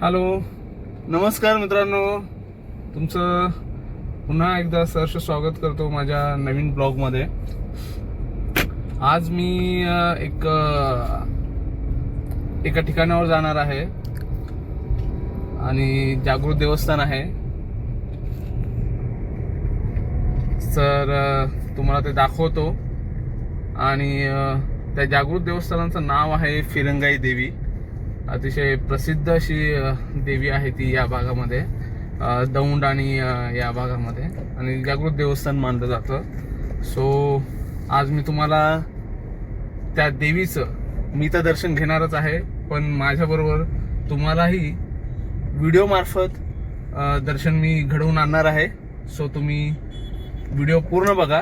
Hello नमस्कार मित्रांनो. तुमचं पुन्हा एकदा सहर्ष स्वागत करतो माझ्या नवीन ब्लॉगमध्ये. आज मी एक एका ठिकाणावर जाणार आहे. आणि जागृत देवस्थान आहे. तर तुम्हाला ते दाखवतो. आणि त्या जागृत देवस्थानाचं नाव आहे फिरंगाई देवी. अतिशय प्रसिद्ध अशी देवी आहे ती या भागामध्ये. दौंड आणि या भागामध्ये. आणि जागृत देवस्थान मानलं जातं. सो आज मी तुम्हाला त्या देवीचं मी तर दर्शन घेणारच आहे पण माझ्याबरोबर तुम्हालाही व्हिडिओमार्फत दर्शन मी घडवून आणणार आहे. सो तुम्ही व्हिडिओ पूर्ण बघा.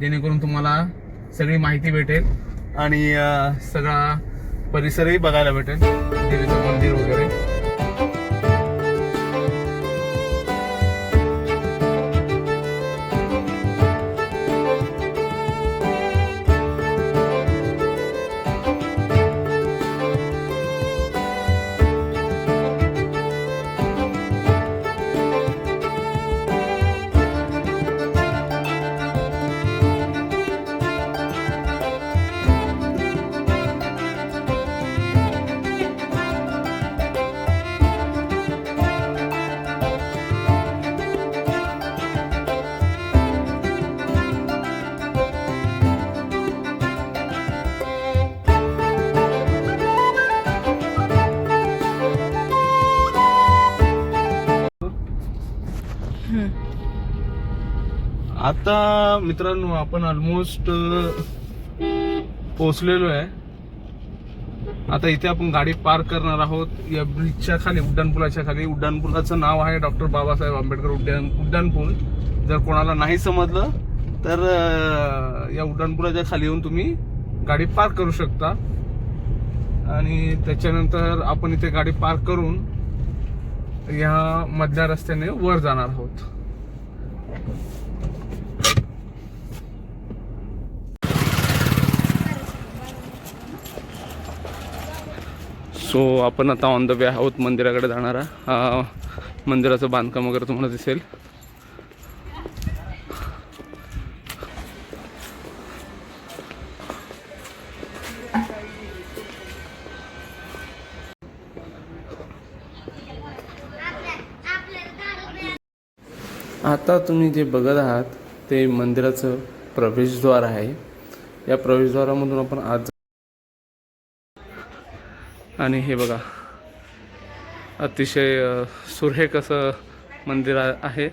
जेणेकरून तुम्हाला सगळी माहिती भेटेल आणि सगळा परिसरही बघायला भेटेल. देवीचं मंदिर वगैरे. आता मित्रांनो आपण ऑलमोस्ट पोहोचलेलो आहे. आता इथे आपण गाडी पार्क करणार आहोत. या ब्रिजच्या खाली उड्डाणपुलाच्या खाली. उड्डाणपुलाचं नाव आहे डॉक्टर बाबासाहेब आंबेडकर उड्डाण उड्डाणपूल. जर कोणाला नाही समजलं तर या उड्डाणपुलाच्या खाली येऊन तुम्ही गाडी पार्क करू शकता. आणि त्याच्यानंतर आपण इथे गाडी पार्क करून या मधल्या रस्त्याने वर जाणार आहोत. सो आपण आता ऑन द वे आहोत मंदिराकडे जाणारा मंदिराचं बांधकाम वगैरे तुम्हाला दिसेल. आता तुम्ही जे बघत आहात ते मंदिराचं प्रवेशद्वार आहे. या प्रवेशद्वारामधून आपण आज आणि हे बघा अतिशय सुरेख असं मंदिर आहे.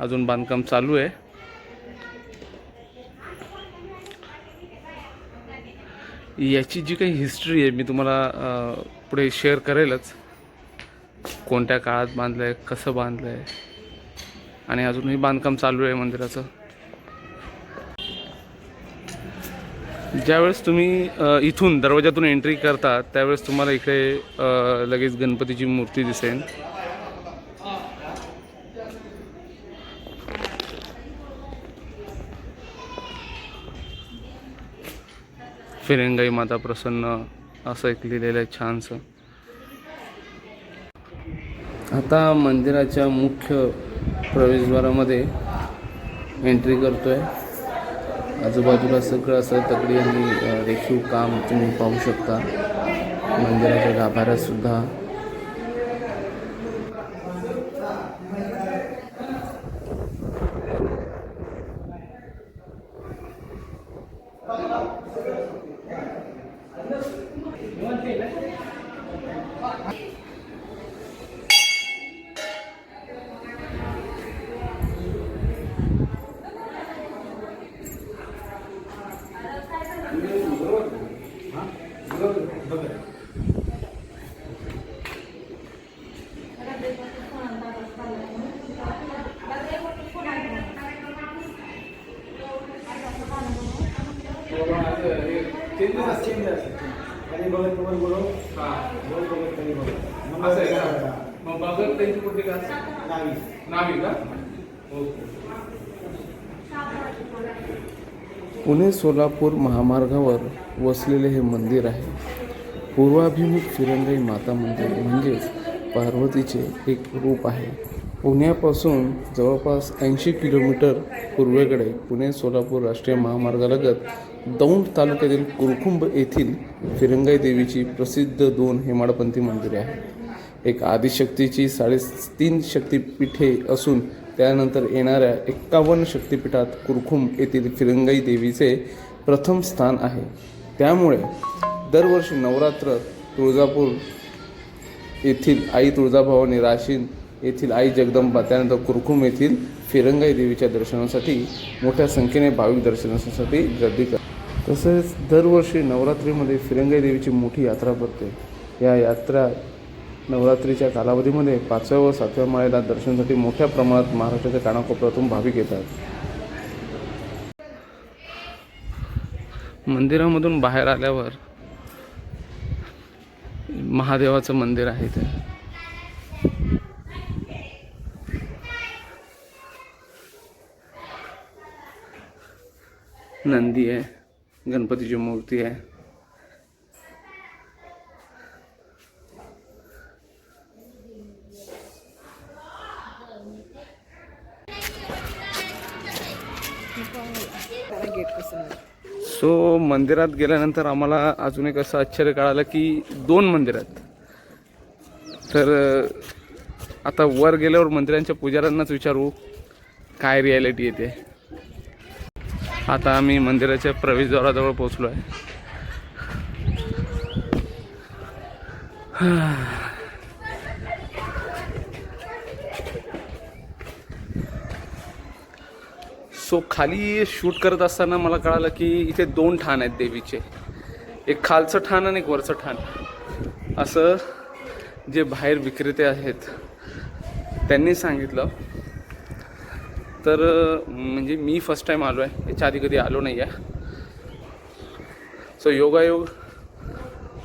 अजून बांधकाम चालू आहे. याची जी काही हिस्ट्री आहे मी तुम्हाला पुढे शेअर करेलच. कोणत्या काळात बांधलं आहे कसं बांधलं आहे आणि अजूनही बांधकाम चालू आहे मंदिराचं. ज्यावेळेस तुम्ही इथून दरवाजातून एंट्री करता त्यावेळेस तुम्हाला इकडे लगेच गणपतीची मूर्ती दिसेल. फिरंगाई माता प्रसन्न असं एक लिहिलेलं आहे छानसं. आता मंदिराच्या मुख्य प्रवेशद्वारामध्ये एंट्री करतोय. आजूबाजूला सगळं असं दगडी आणि रेखीव काम तुम्ही पाहू शकता. मंदिराच्या गाभाऱ्यात सुद्धा मग बघत त्यांची कुठली का? नावी का? ओके. पुणे सोलापूर महामार्गावर वसलेले हे मंदिर आहे. पूर्वाभिमुख फिरंगाई माता मंदिर म्हणजेच पार्वतीचे एक रूप आहे. पुण्यापासून जवळपास ऐंशी किलोमीटर पूर्वेकडे पुणे सोलापूर राष्ट्रीय महामार्गालगत दौंड तालुक्यातील कुरकुंब येथील फिरंगाई देवीची प्रसिद्ध दोन हेमाडपंथी मंदिरे आहेत. एक आदिशक्तीची साडेतीन शक्तिपीठे असून त्यानंतर येणाऱ्या एक्कावन्न शक्तिपीठात कुरखुंब येथील फिरंगाई देवीचे प्रथम स्थान आहे. त्यामुळे दरवर्षी नवरात्र तुळजापूर येथील आई तुळजाभवानी राशीन येथील आई जगदंबा त्यानंतर कुरखुम येथील फिरंगाई देवीच्या दर्शनासाठी मोठ्या संख्येने भाविक दर्शनासाठी गर्दी कर तसेच दरवर्षी नवरात्रीमध्ये फिरंगाई देवीची मोठी यात्रा भरते. या यात्रा नवरात्रीच्या कालावधीमध्ये पाचव्या व सातव्या माळेला दर्शनासाठी मोठ्या प्रमाणात महाराष्ट्राच्या कानाकोपऱ्यातून भाविक येतात. मंदिरामधून बाहेर आल्यावर महादेवाचं मंदिर आहे ते नंदी आहे. गणपतीची मूर्ती आहे. सो so, सो मंदिरात गेल्यानंतर आम्हाला अजून एक असं आश्चर्य कळालं की दोन मंदिर आहेत तर आता वर गेल्यावर मंदिरांच्या पुजाऱ्यांनाच विचारू काय रियालिटी येते आता आम्ही मंदिराच्या प्रवेशद्वाराजवळ पोहोचलो आहे. सो खाली शूट करत असताना मला कळालं की इथे दोन ठाण आहेत देवीचे. एक खालचं ठाण आणि एक वरचं ठाण. असं जे बाहेर विक्रेते आहेत त्यांनी सांगितलं तर म्हणजे मी फर्स्ट टाईम आलो आहे याच्या आधी कधी आलो नाही आहे सो योगायोग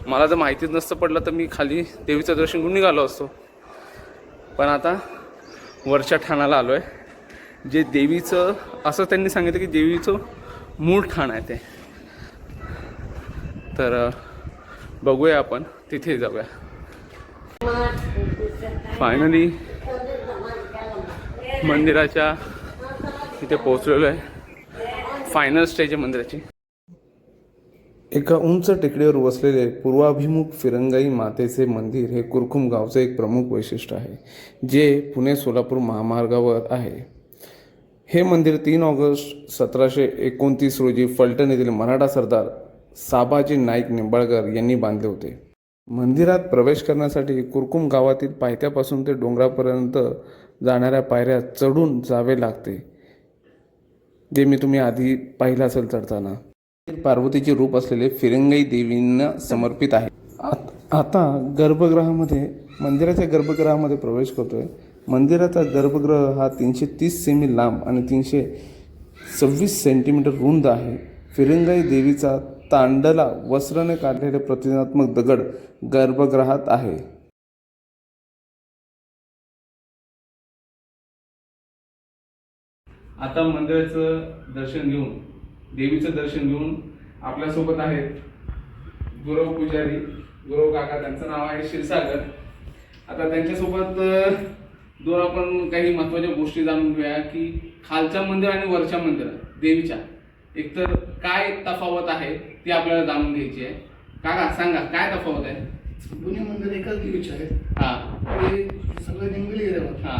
मला जर माहितीच नसतं पडलं तर मी खाली देवीचं दर्शन घेऊन निघालो असतो. पण आता वरच्या ठाणाला आलो आहे जे देवीचं असं त्यांनी सांगितलं की देवीचं मूळ ठाण आहे ते. तर बघूया आपण. तिथे जाऊया. फायनली मंदिराच्या तिथे पोहोचलेलो आहे. फायनल स्टेज आहे मंदिराची. एका उंच टेकडीवर वसलेले पूर्वाभिमुख फिरंगाई मातेचे मंदिर हे कुरकुम गावचे एक प्रमुख वैशिष्ट्य आहे जे पुणे सोलापूर महामार्गावर आहे. हे मंदिर तीन ऑगस्ट सतराशे एकोणतीस रोजी फलटण येथील मराठा सरदार साबाजी नाईक निंबाळकर यांनी बांधले होते. मंदिरात प्रवेश करण्यासाठी कुरकुम गावातील पायथ्यापासून ते डोंगरापर्यंत जाणाऱ्या पायऱ्या चढून जावे लागते. जे मी तुम्ही आधी पाहिलं असेल चढताना पार्वतीचे रूप असलेले फिरंगाई देवींना समर्पित आहे. आत- आता गर्भगृहामध्ये मंदिराच्या गर्भगृहामध्ये प्रवेश करतोय. मंदिराचा गर्भगृह हा तीनशे तीस सेमी लांब आणि तीनशे सव्वीस सेंटीमीटर रुंद आहे. फिरंगाई देवीचा तांडला वस्त्राने काढलेले प्रतिमात्मक दगड गर्भगृहात आहे. आता मंदिराचं दर्शन घेऊन देवीचं दर्शन घेऊन आपल्यासोबत आहेत गुरव पुजारी गुरव काका त्यांचं नाव आहे क्षीरसागर. आता त्यांच्यासोबत दोन आपण काही महत्त्वाच्या गोष्टी जाणून घेऊया की खालच्या मंदिर आणि वरच्या मंदिरात देवीच्या. एकतर काय तफावत आहे ती आपल्याला जाणून घ्यायची आहे. काका सांगा काय तफावत आहे? दोन्ही मंदिर एकाच देवीचे आहेत. हा. ते सगळे निंगली गेल्यावर हा.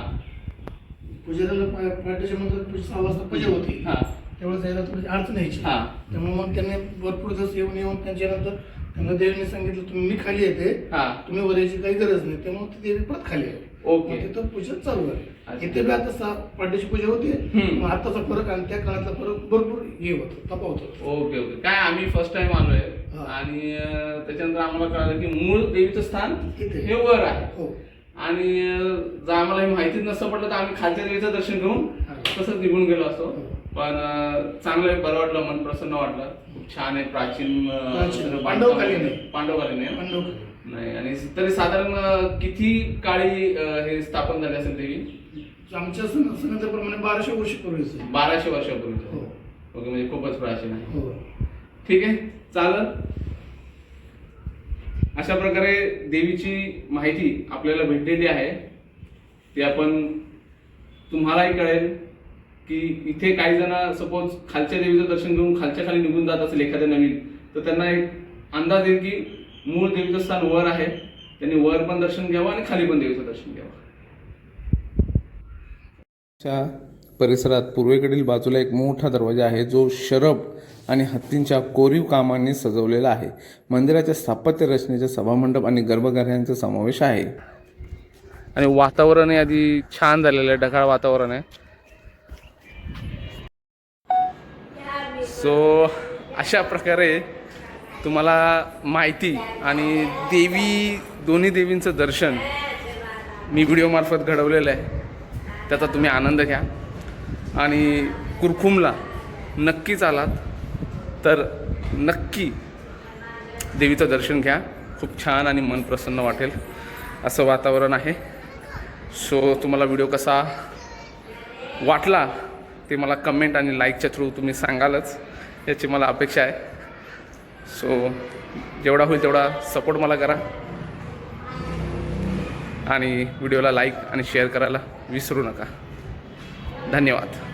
पुजाऱ्याला पहाटेच्या मंदिरात पूजा सहा वाजता पूजा होती. हा. त्यावेळेस जायला थोडी अडचण यायची. हा. त्यामुळे मग त्यांनी भरपूर दिवस येऊन येऊन त्यांच्यानंतर त्यांना देवीने सांगितलं तुम्ही मी खाली येते. हा. तुम्ही वर यायची काही गरज नाही. त्यामुळे ती देवी परत खाली आली. ओके. तिथं पूजा चालू. आहे इथे बी आता सहा पहाटेची पूजा होती. मग आताचा फरक आणि त्या काळातला फरक भरपूर हे होतं तफावत होतं. Okay okay. काय आम्ही फर्स्ट टाइम आलोय. हा. आणि त्याच्यानंतर आम्हाला कळालं की मूळ देवीचं स्थान इथे. हे वर आहे. हो. आणि जर आम्हाला हे माहितीच नसतं पडलं तर आम्ही खालच्या देवीचं दर्शन घेऊन. तसंच निघून गेलो असतो. हो. पण चांगलं आहे, बरं वाटलं मन प्रसन्न वाटलं. खूप छान आहे प्राचीन पांडवकालीन. पांडवकालीन. आहे नाही आणि तरी साधारण किती काळी हे स्थापन झाले असेल देवी? आमच्या सण- सणाच्याप्रमाणे बाराशे वर्ष पूर्वीच आहे. बाराशे वर्षापूर्वी हो. ओके म्हणजे खूपच प्राचीन आहे. हो. ठीक आहे चालेल. अशा प्रकारे देवीची माहिती आपल्याला भेटलेली आहे. ती आपण तुम्हालाही कळेल की इथे काही जण सपोज खालच्या देवीचं दर्शन घेऊन खालच्या खाली निघून जात असेल एखाद्या नवीन तर त्यांना एक अंदाज येईल की मूळ देवीचं स्थान वर आहे. त्यांनी वर पण दर्शन घ्यावं आणि खाली पण देवीचं दर्शन घ्यावं. अच्छा. परिसरात पूर्वेकडील बाजूला एक मोठा दरवाजा आहे जो शरब आणि हत्तींच्या कोरीव कामांनी सजवलेला आहे. मंदिराच्या स्थापत्य रचनेच्या सभामंडप आणि गर्भगृहांचा समावेश आहे. आणि वातावरण आधी छान झालेलं आहे ढगाळ वातावरण आहे. सो अशा प्रकारे तुम्हाला माहिती आणि देवी दोन्ही देवींचं दर्शन मी व्हिडिओमार्फत घडवलेलं आहे. त्याचा तुम्ही आनंद घ्या. आणि कुरखुमला नक्कीच आलात. तर नक्की देवीचं दर्शन घ्या. खूप छान आणि मन प्रसन्न वाटेल असं वातावरण आहे. सो तुम्हाला व्हिडिओ कसा वाटला ते मला कमेंट आणि लाईकच्या थ्रू तुम्ही सांगालच. याची मला अपेक्षा आहे. सो जेवढा होईल तेवढा सपोर्ट मला करा. आणि व्हिडिओला लाईक आणि शेअर करायला विसरू नका. धन्यवाद.